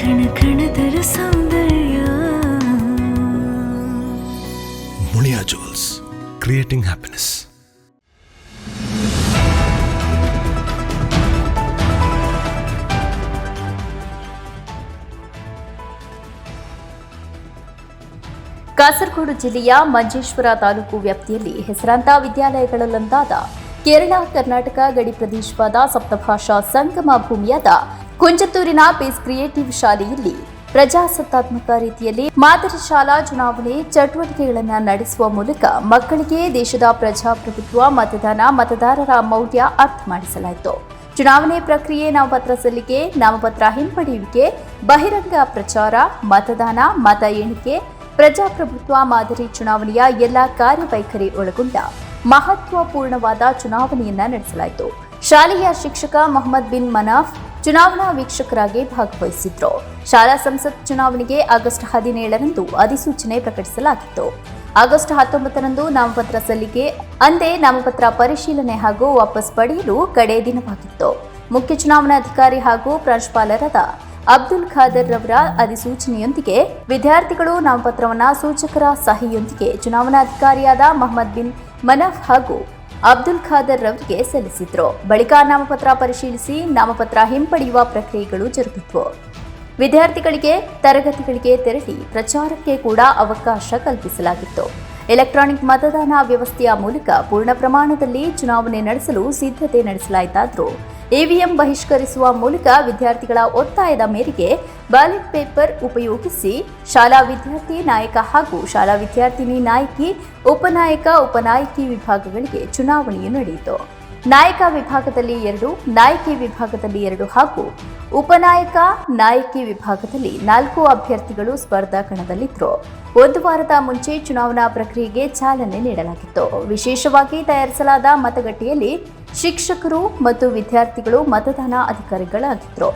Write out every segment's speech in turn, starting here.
ಕಣ ಕಣದರ ಸೌಂದರ್ಯ Muliya jewels creating happiness Kasaragod ಜಿಲ್ಲೆಯ ಮಂಜೇಶ್ವರ ತಾಲೂಕು ವ್ಯಾಪ್ತಿಯಲ್ಲಿ ಹೆಸರಾಂತ ವಿದ್ಯಾಲಯಗಳಲ್ಲೊಂದಾದ ಕೇರಳ ಕರ್ನಾಟಕ ಗಡಿ ಪ್ರದೇಶವಾದ ಸಪ್ತಭಾಷಾ ಸಂಗಮ ಭೂಮಿಯಾದ ಕುಂಜತ್ತೂರಿನ ಪೀಸ್ ಕ್ರಿಯೇಟಿವ್ ಶಾಲೆಯಲ್ಲಿ ಪ್ರಜಾಸತ್ತಾತ್ಮಕ ರೀತಿಯಲ್ಲಿ ಮಾದರಿ ಶಾಲಾ ಚುನಾವಣೆ ಚಟುವಟಿಕೆಗಳನ್ನು ನಡೆಸುವ ಮೂಲಕ ಮಕ್ಕಳಿಗೆ ದೇಶದ ಪ್ರಜಾಪ್ರಭುತ್ವ, ಮತದಾನ, ಮತದಾರರ ಮೌಲ್ಯ ಅರ್ಥ ಮಾಡಿಸಲಾಯಿತು. ಚುನಾವಣೆ ಪ್ರಕ್ರಿಯೆ ನಾಮಪತ್ರ ಸಲ್ಲಿಕೆ, ನಾಮಪತ್ರ ಹಿಂಪಡೆಯುವಿಕೆ, ಬಹಿರಂಗ ಪ್ರಚಾರ, ಮತದಾನ, ಮತ ಎಣಿಕೆ, ಪ್ರಜಾಪ್ರಭುತ್ವ ಮಾದರಿ ಚುನಾವಣೆಯ ಎಲ್ಲ ಕಾರ್ಯವೈಖರಿ ಒಳಗೊಂಡ ಮಹತ್ವಪೂರ್ಣವಾದ ಚುನಾವಣೆಯನ್ನ ನಡೆಸಲಾಯಿತು. ಶಾಲೆಯ ಶಿಕ್ಷಕ ಮೊಹಮ್ಮದ್ ಬಿನ್ ಮನಾಫ್ ಚುನಾವಣಾ ವೀಕ್ಷಕರಾಗಿ ಭಾಗವಹಿಸಿದ್ರು. ಶಾಲಾ ಸಂಸತ್ ಚುನಾವಣೆಗೆ ಆಗಸ್ಟ್ ಹದಿನೇಳರಂದು ಅಧಿಸೂಚನೆ ಪ್ರಕಟಿಸಲಾಗಿತ್ತು. ಆಗಸ್ಟ್ ಹತ್ತೊಂಬತ್ತರಂದು ನಾಮಪತ್ರ ಸಲ್ಲಿಕೆ, ಅಂದೇ ನಾಮಪತ್ರ ಪರಿಶೀಲನೆ ಹಾಗೂ ವಾಪಸ್ ಪಡೆಯಲು ಕಡೆ ದಿನವಾಗಿತ್ತು. ಮುಖ್ಯ ಚುನಾವಣಾಧಿಕಾರಿ ಹಾಗೂ ಪ್ರಾಂಶುಪಾಲರಾದ ಅಬ್ದುಲ್ ಖಾದರ್ ರವರ ಅಧಿಸೂಚನೆಯೊಂದಿಗೆ ವಿದ್ಯಾರ್ಥಿಗಳು ನಾಮಪತ್ರವನ್ನ ಸೂಚಕರ ಸಹಿಯೊಂದಿಗೆ ಚುನಾವಣಾಧಿಕಾರಿಯಾದ ಮೊಹಮ್ಮದ್ ಬಿನ್ ಮನಫ್ ಹಾಗೂ ಅಬ್ದುಲ್ ಖಾದರ್ ರವರಿಗೆ ಸಲ್ಲಿಸಿದ್ರು. ಬಳಿಕ ನಾಮಪತ್ರ ಪರಿಶೀಲಿಸಿ ನಾಮಪತ್ರ ಹಿಂಪಡೆಯುವ ಪ್ರಕ್ರಿಯೆಗಳು ಜರುಗಿದ್ವು. ವಿದ್ಯಾರ್ಥಿಗಳಿಗೆ ತರಗತಿಗಳಿಗೆ ತೆರಳಿ ಪ್ರಚಾರಕ್ಕೆ ಕೂಡ ಅವಕಾಶ ಕಲ್ಪಿಸಲಾಗಿತ್ತು. ಎಲೆಕ್ಟ್ರಾನಿಕ್ ಮತದಾನ ವ್ಯವಸ್ಥೆಯ ಮೂಲಕ ಪೂರ್ಣ ಪ್ರಮಾಣದಲ್ಲಿ ಚುನಾವಣೆ ನಡೆಸಲು ಸಿದ್ಧತೆ ನಡೆಸಲಾಯಿತಾದರೂ ಇವಿಎಂ ಬಹಿಷ್ಕರಿಸುವ ಮೂಲಕ ವಿದ್ಯಾರ್ಥಿಗಳ ಒತ್ತಾಯದ ಮೇರೆಗೆ ಬ್ಯಾಲೆಟ್ ಪೇಪರ್ ಉಪಯೋಗಿಸಿ ಶಾಲಾ ವಿದ್ಯಾರ್ಥಿ ನಾಯಕ ಹಾಗೂ ಶಾಲಾ ವಿದ್ಯಾರ್ಥಿನಿ ನಾಯಕಿ, ಉಪನಾಯಕ, ಉಪನಾಯಕಿ ವಿಭಾಗಗಳಿಗೆ ಚುನಾವಣೆಯು ನಡೆಯಿತು. ನಾಯಕ ವಿಭಾಗದಲ್ಲಿ ಎರಡು, ನಾಯಕಿ ವಿಭಾಗದಲ್ಲಿ ಎರಡು ಹಾಗೂ ಉಪನಾಯಕ, ನಾಯಕಿ ವಿಭಾಗದಲ್ಲಿ ನಾಲ್ಕು ಅಭ್ಯರ್ಥಿಗಳು ಸ್ಪರ್ಧಾ ಕಣದಲ್ಲಿದ್ದರು ಒಂದು ವಾರದ ಮುಂಚೆ ಚುನಾವಣಾ ಪ್ರಕ್ರಿಯೆಗೆ ಚಾಲನೆ ನೀಡಲಾಗಿತ್ತು. ವಿಶೇಷವಾಗಿ ತಯಾರಿಸಲಾದ ಮತಗಟ್ಟೆಯಲ್ಲಿ ಶಿಕ್ಷಕರು ಮತ್ತು ವಿದ್ಯಾರ್ಥಿಗಳು ಮತದಾನ ಅಧಿಕಾರಿಗಳಾಗಿದ್ದರು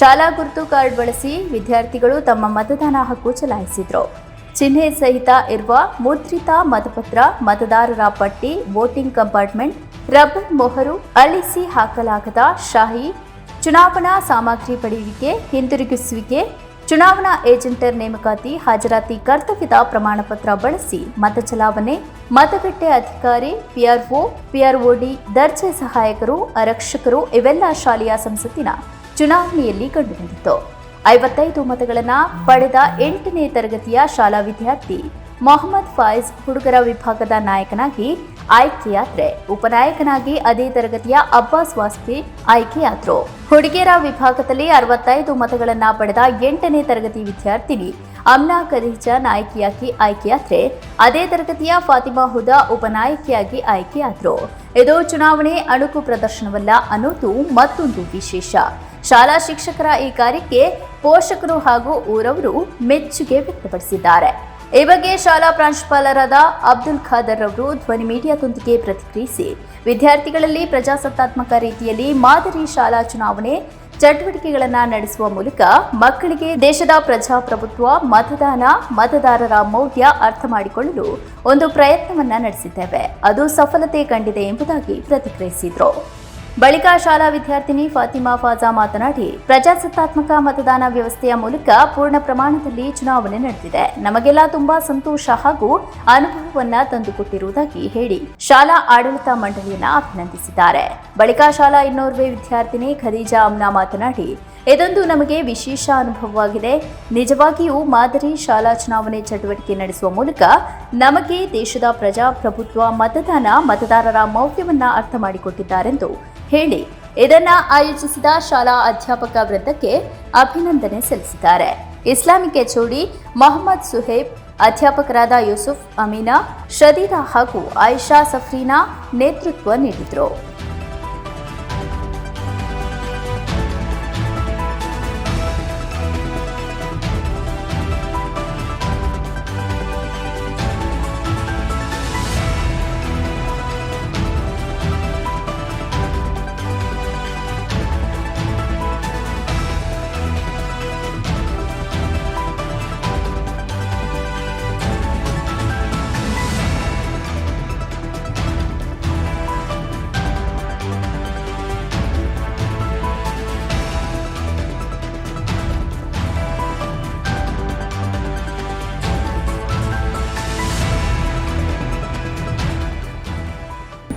ಶಾಲಾ ಗುರುತು ಕಾರ್ಡ್ ಬಳಸಿ ವಿದ್ಯಾರ್ಥಿಗಳು ತಮ್ಮ ಮತದಾನ ಹಕ್ಕು ಚಲಾಯಿಸಿದ್ರು. ಚಿಹ್ನೆ ಸಹಿತ ಇರುವ ಮುದ್ರಿತ ಮತಪತ್ರ, ಮತದಾರರ ಪಟ್ಟಿ, ವೋಟಿಂಗ್ ಕಂಪಾರ್ಟ್ಮೆಂಟ್ ರಬ್ಬರ್ ಮೊಹರು ಅಳಿಸಿ ಹಾಕಲಾಗದ ಶಾಹಿ, ಚುನಾವಣಾ ಸಾಮಗ್ರಿ ಪಡೆಯುವಿಕೆ, ಹಿಂದಿರುಗಿಸುವಿಕೆ, ಚುನಾವಣಾ ಏಜೆಂಟರ್ ನೇಮಕಾತಿ, ಹಾಜರಾತಿ ಕರ್ತವ್ಯದ ಪ್ರಮಾಣಪತ್ರ ಬಳಸಿ ಮತ ಚಲಾವಣೆ, ಮತಗಟ್ಟೆ ಅಧಿಕಾರಿ, ಪಿಆರ್ಒ, ಪಿಆರ್ಒಡಿ, ದರ್ಜೆ ಸಹಾಯಕರು, ಆರಕ್ಷಕರು ಇವೆಲ್ಲ ಶಾಲೆಯ ಸಂಸತ್ತಿನ ಚುನಾವಣೆಯಲ್ಲಿ ಕಂಡುಬಂದಿತ್ತು. ಐವತ್ತೈದು ಮತಗಳನ್ನು ಪಡೆದ ಎಂಟನೇ ತರಗತಿಯ ಶಾಲಾ ವಿದ್ಯಾರ್ಥಿ ಮೊಹಮ್ಮದ್ ಫಾಯ್ಜ್ ಹುಡುಗರ ವಿಭಾಗದ ನಾಯಕನಾಗಿ ಆಯ್ಕೆಯಾದ್ರೆ ಉಪನಾಯಕನಾಗಿ ಅದೇ ತರಗತಿಯ ಅಬ್ಬಾಸ್ ವಾಸ್ಪಿ ಆಯ್ಕೆಯಾದ್ರು. ಹುಡುಗಿಯರ ವಿಭಾಗದಲ್ಲಿ ಅರವತ್ತೈದು ಮತಗಳನ್ನ ಪಡೆದ ಎಂಟನೇ ತರಗತಿ ವಿದ್ಯಾರ್ಥಿನಿ ಅಮ್ನಾ ಖದೀಜಾ ನಾಯಕಿಯಾಗಿ ಆಯ್ಕೆಯಾದ್ರೆ ಅದೇ ತರಗತಿಯ ಫಾತಿಮಾ ಹುದಾ ಉಪನಾಯಕಿಯಾಗಿ ಆಯ್ಕೆಯಾದ್ರು. ಇದು ಚುನಾವಣೆ ಅಣುಕು ಪ್ರದರ್ಶನವಲ್ಲ ಅನ್ನೋದು ಮತ್ತೊಂದು ವಿಶೇಷ. ಶಾಲಾ ಶಿಕ್ಷಕರ ಈ ಕಾರ್ಯಕ್ಕೆ ಪೋಷಕರು ಹಾಗೂ ಊರವರು ಮೆಚ್ಚುಗೆ ವ್ಯಕ್ತಪಡಿಸಿದ್ದಾರೆ. ಈ ಬಗ್ಗೆ ಶಾಲಾ ಪ್ರಾಂಶುಪಾಲರಾದ ಅಬ್ದುಲ್ ಖಾದರ್ ಅವರು ಧ್ವನಿ ಮೀಡಿಯಾದೊಂದಿಗೆ ಪ್ರತಿಕ್ರಿಯಿಸಿ, ವಿದ್ಯಾರ್ಥಿಗಳಲ್ಲಿ ಪ್ರಜಾಸತ್ತಾತ್ಮಕ ರೀತಿಯಲ್ಲಿ ಮಾದರಿ ಶಾಲಾ ಚುನಾವಣೆ ಚಟುವಟಿಕೆಗಳನ್ನು ನಡೆಸುವ ಮೂಲಕ ಮಕ್ಕಳಿಗೆ ದೇಶದ ಪ್ರಜಾಪ್ರಭುತ್ವ, ಮತದಾನ, ಮತದಾರರ ಮೌಲ್ಯ ಅರ್ಥ ಮಾಡಿಕೊಳ್ಳಲು ಒಂದು ಪ್ರಯತ್ನವನ್ನ ನಡೆಸಿದ್ದೇವೆ. ಅದು ಸಫಲತೆ ಕಂಡಿದೆ ಎಂಬುದಾಗಿ ಪ್ರತಿಕ್ರಿಯಿಸಿದರು. ಬಳಿಕ ಶಾಲಾ ವಿದ್ಯಾರ್ಥಿನಿ ಫಾತಿಮಾ ಫಾಜಾ ಮಾತನಾಡಿ, ಪ್ರಜಾಸತ್ತಾತ್ಮಕ ಮತದಾನ ವ್ಯವಸ್ಥೆಯ ಮೂಲಕ ಪೂರ್ಣ ಪ್ರಮಾಣದಲ್ಲಿ ಚುನಾವಣೆ ನಡೆದಿದೆ. ನಮಗೆಲ್ಲ ತುಂಬಾ ಸಂತೋಷ ಹಾಗೂ ಅನುಭವವನ್ನ ತಂದುಕೊಟ್ಟಿರುವುದಾಗಿ ಹೇಳಿ ಶಾಲಾ ಆಡಳಿತ ಮಂಡಳಿಯನ್ನ ಅಭಿನಂದಿಸಿದ್ದಾರೆ. ಬಳಿಕ ಶಾಲಾ ಇನ್ನೋರ್ವೆ ವಿದ್ಯಾರ್ಥಿನಿ ಖದೀಜಾ ಅಮ್ನಾ ಮಾತನಾಡಿ, ಇದೊಂದು ನಮಗೆ ವಿಶೇಷ ಅನುಭವವಾಗಿದೆ. ನಿಜವಾಗಿಯೂ ಮಾದರಿ ಶಾಲಾ ಚುನಾವಣೆ ಚಟುವಟಿಕೆ ನಡೆಸುವ ಮೂಲಕ ನಮಗೆ ದೇಶದ ಪ್ರಜಾಪ್ರಭುತ್ವ, ಮತದಾನ ಮತದಾರರ ಮೌಲ್ಯವನ್ನ ಅರ್ಥ ಮಾಡಿಕೊಟ್ಟಿದ್ದಾರೆಂದು ಹೇಳಿ ಇದನ್ನ ಆಯೋಜಿಸಿದ ಶಾಲಾ ಅಧ್ಯಾಪಕ ವೃತ್ತಕ್ಕೆ ಅಭಿನಂದನೆ ಸಲ್ಲಿಸಿದ್ದಾರೆ. ಇಸ್ಲಾಮಿಕ್ ಎಚ್ಒಡಿ ಮೊಹಮ್ಮದ್ ಸುಹೇಬ್, ಅಧ್ಯಾಪಕರಾದ ಯೂಸುಫ್ ಅಮೀನಾ ಶದೀರಾ ಹಾಗೂ ಆಯಿಷಾ ಸಫ್ರೀನಾ ನೇತೃತ್ವ ನೀಡಿದರು.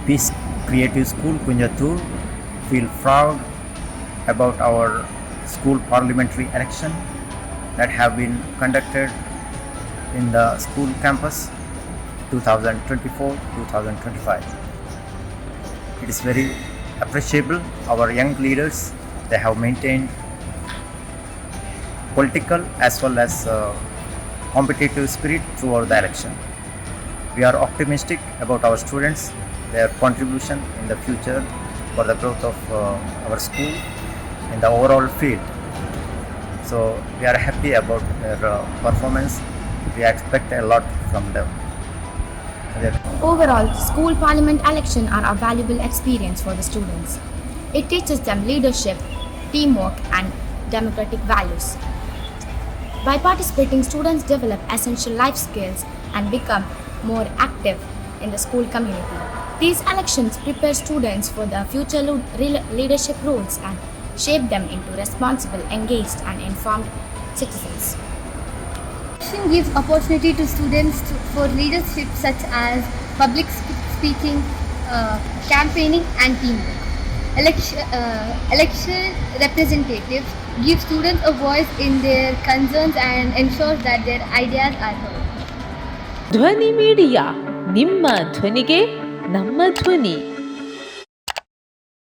Peace Creative School Kunjatur feel proud about our school parliamentary election that have been conducted in the school campus 2024-2025. It is very appreciable our young leaders they have maintained political as well as uh, competitive spirit throughout the election. We are optimistic about our students, their contribution in the future for the growth of uh, our school in the overall field. So we are happy about their uh, performance. We expect a lot from them. Overall, school parliament election are a valuable experience for the students. It teaches them leadership, teamwork, and democratic values. By participating, students develop essential life skills and become more active in the school community. These elections prepare students for the future lo- rela- leadership roles and shape them into responsible, engaged, and informed citizens. Election gives opportunity to students to, for leadership such as public sp- speaking, uh, campaigning and teamwork. Election, uh, election representatives give students a voice in their concerns and ensures that their ideas are heard. Dhwani media ನಿಮ್ಮ ಧ್ವನಿಗೆ ನಮ್ಮ ಧ್ವನಿ.